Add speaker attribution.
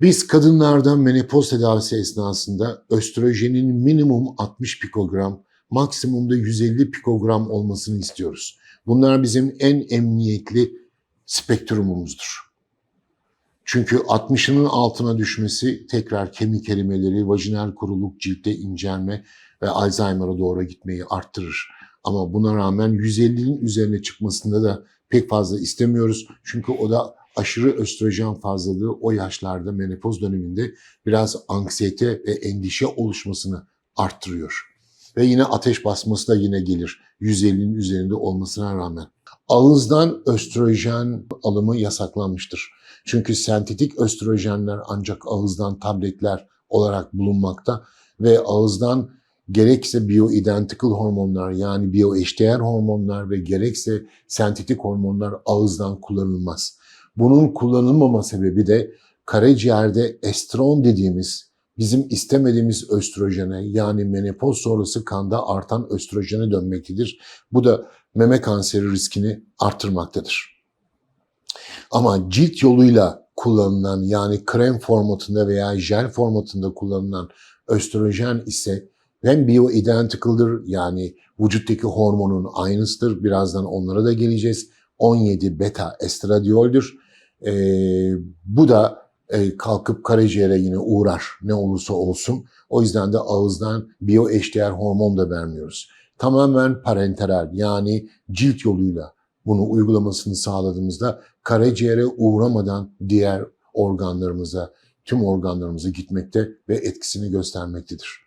Speaker 1: Biz kadınlarda menopoz tedavisi esnasında östrojenin minimum 60 pikogram, maksimumda 150 pikogram olmasını istiyoruz. Bunlar bizim en emniyetli spektrumumuzdur. Çünkü 60'ının altına düşmesi tekrar kemik erimeleri, vajinal kuruluk, ciltte incelme ve Alzheimer'a doğru gitmeyi arttırır. Ama buna rağmen 150'nin üzerine çıkmasında da pek fazla istemiyoruz. Çünkü o da aşırı östrojen fazlalığı o yaşlarda menopoz döneminde biraz anksiyete ve endişe oluşmasını arttırıyor. Ve yine ateş basması da yine gelir 150'nin üzerinde olmasına rağmen. Ağızdan östrojen alımı yasaklanmıştır. Çünkü sentetik östrojenler ancak ağızdan tabletler olarak bulunmakta ve ağızdan gerekse bioidentical hormonlar yani bioeşdeğer hormonlar ve gerekse sentetik hormonlar ağızdan kullanılmaz. Bunun kullanılmama sebebi de karaciğerde estron dediğimiz bizim istemediğimiz östrojene yani menopoz sonrası kanda artan östrojene dönmektedir. Bu da meme kanseri riskini arttırmaktadır. Ama cilt yoluyla kullanılan yani krem formatında veya jel formatında kullanılan östrojen ise hem bioidentical'dır yani vücuttaki hormonun aynısıdır. Birazdan onlara da geleceğiz. 17 beta estradioldür. Ee, bu da e, kalkıp karaciğere yine uğrar ne olursa olsun. O yüzden de ağızdan bioeşdeğer hormon da vermiyoruz. Tamamen parenteral yani cilt yoluyla bunu uygulamasını sağladığımızda karaciğere uğramadan diğer organlarımıza, tüm organlarımıza gitmekte ve etkisini göstermektedir.